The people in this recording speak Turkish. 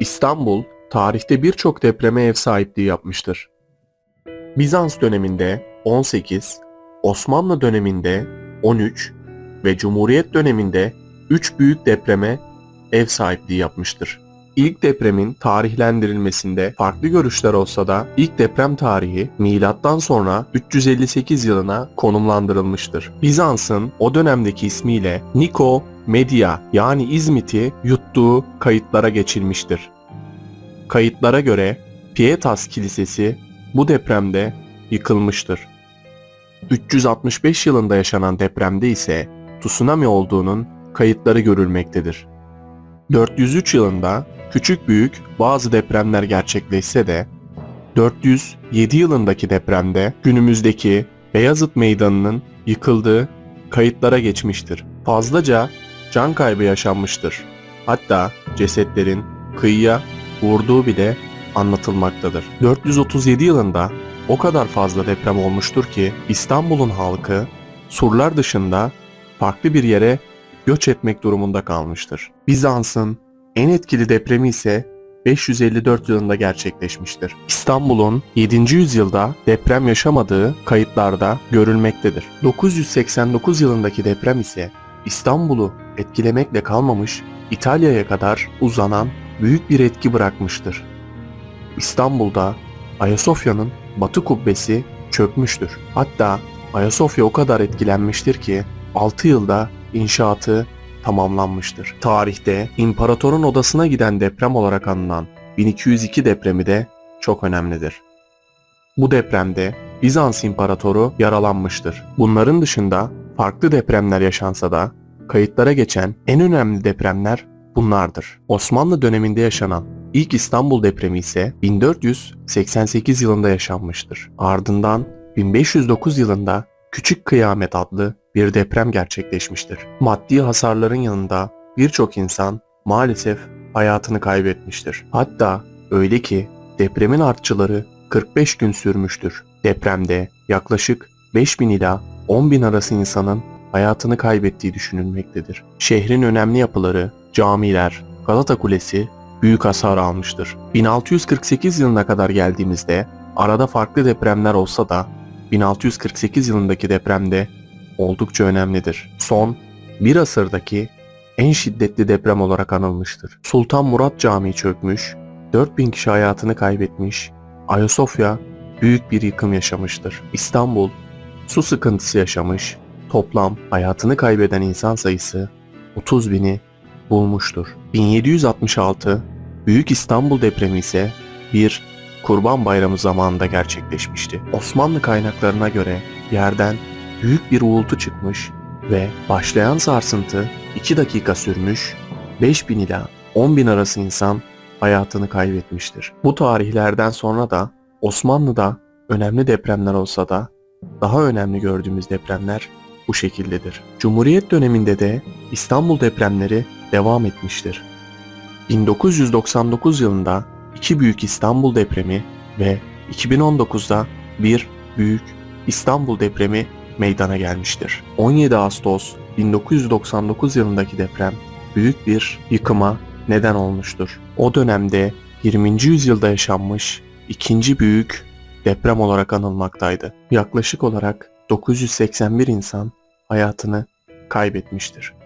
İstanbul, tarihte birçok depreme ev sahipliği yapmıştır. Bizans döneminde 18, Osmanlı döneminde 13 ve Cumhuriyet döneminde 3 büyük depreme ev sahipliği yapmıştır. İlk depremin tarihlendirilmesinde farklı görüşler olsa da ilk deprem tarihi milattan sonra 358 yılına konumlandırılmıştır. Bizans'ın o dönemdeki ismiyle Niko Media yani İzmit'i yuttuğu kayıtlara geçilmiştir. Kayıtlara göre Pietas Kilisesi bu depremde yıkılmıştır. 365 yılında yaşanan depremde ise tsunami olduğunun kayıtları görülmektedir. 403 yılında küçük büyük bazı depremler gerçekleşse de 407 yılındaki depremde günümüzdeki Beyazıt Meydanı'nın yıkıldığı kayıtlara geçmiştir. Fazlaca can kaybı yaşanmıştır. Hatta cesetlerin kıyıya vurduğu bile anlatılmaktadır. 437 yılında o kadar fazla deprem olmuştur ki İstanbul'un halkı surlar dışında farklı bir yere göç etmek durumunda kalmıştır. Bizans'ın en etkili depremi ise 554 yılında gerçekleşmiştir. İstanbul'un 7. yüzyılda deprem yaşamadığı kayıtlarda görülmektedir. 989 yılındaki deprem ise İstanbul'u etkilemekle kalmamış, İtalya'ya kadar uzanan büyük bir etki bırakmıştır. İstanbul'da Ayasofya'nın batı kubbesi çökmüştür. Hatta Ayasofya o kadar etkilenmiştir ki 6 yılda inşaatı tamamlanmıştır. Tarihte imparatorun odasına giden deprem olarak anılan 1202 depremi de çok önemlidir. Bu depremde Bizans imparatoru yaralanmıştır. Bunların dışında farklı depremler yaşansa da kayıtlara geçen en önemli depremler bunlardır. Osmanlı döneminde yaşanan ilk İstanbul depremi ise 1488 yılında yaşanmıştır. Ardından 1509 yılında Küçük Kıyamet adlı bir deprem gerçekleşmiştir. Maddi hasarların yanında birçok insan maalesef hayatını kaybetmiştir. Hatta öyle ki depremin artçıları 45 gün sürmüştür. Depremde yaklaşık 5000 ila 10.000 arası insanın hayatını kaybettiği düşünülmektedir. Şehrin önemli yapıları, camiler, Galata Kulesi büyük hasar almıştır. 1648 yılına kadar geldiğimizde arada farklı depremler olsa da 1648 yılındaki depremde oldukça önemlidir. Son bir asırdaki en şiddetli deprem olarak anılmıştır. Sultan Murat Camii çökmüş, 4000 kişi hayatını kaybetmiş, Ayasofya büyük bir yıkım yaşamıştır. İstanbul su sıkıntısı yaşamış, toplam hayatını kaybeden insan sayısı 30 bini bulmuştur. 1766 Büyük İstanbul depremi ise bir Kurban Bayramı zamanında gerçekleşmişti. Osmanlı kaynaklarına göre yerden büyük bir uğultu çıkmış ve başlayan sarsıntı 2 dakika sürmüş, 5000 ila 10.000 arası insan hayatını kaybetmiştir. Bu tarihlerden sonra da Osmanlı'da önemli depremler olsa da daha önemli gördüğümüz depremler bu şekildedir. Cumhuriyet döneminde de İstanbul depremleri devam etmiştir. 1999 yılında iki büyük İstanbul depremi ve 2019'da bir büyük İstanbul depremi meydana gelmiştir. 17 Ağustos 1999 yılındaki deprem büyük bir yıkıma neden olmuştur. O dönemde 20. yüzyılda yaşanmış ikinci büyük deprem olarak anılmaktaydı. Yaklaşık olarak 981 insan hayatını kaybetmiştir.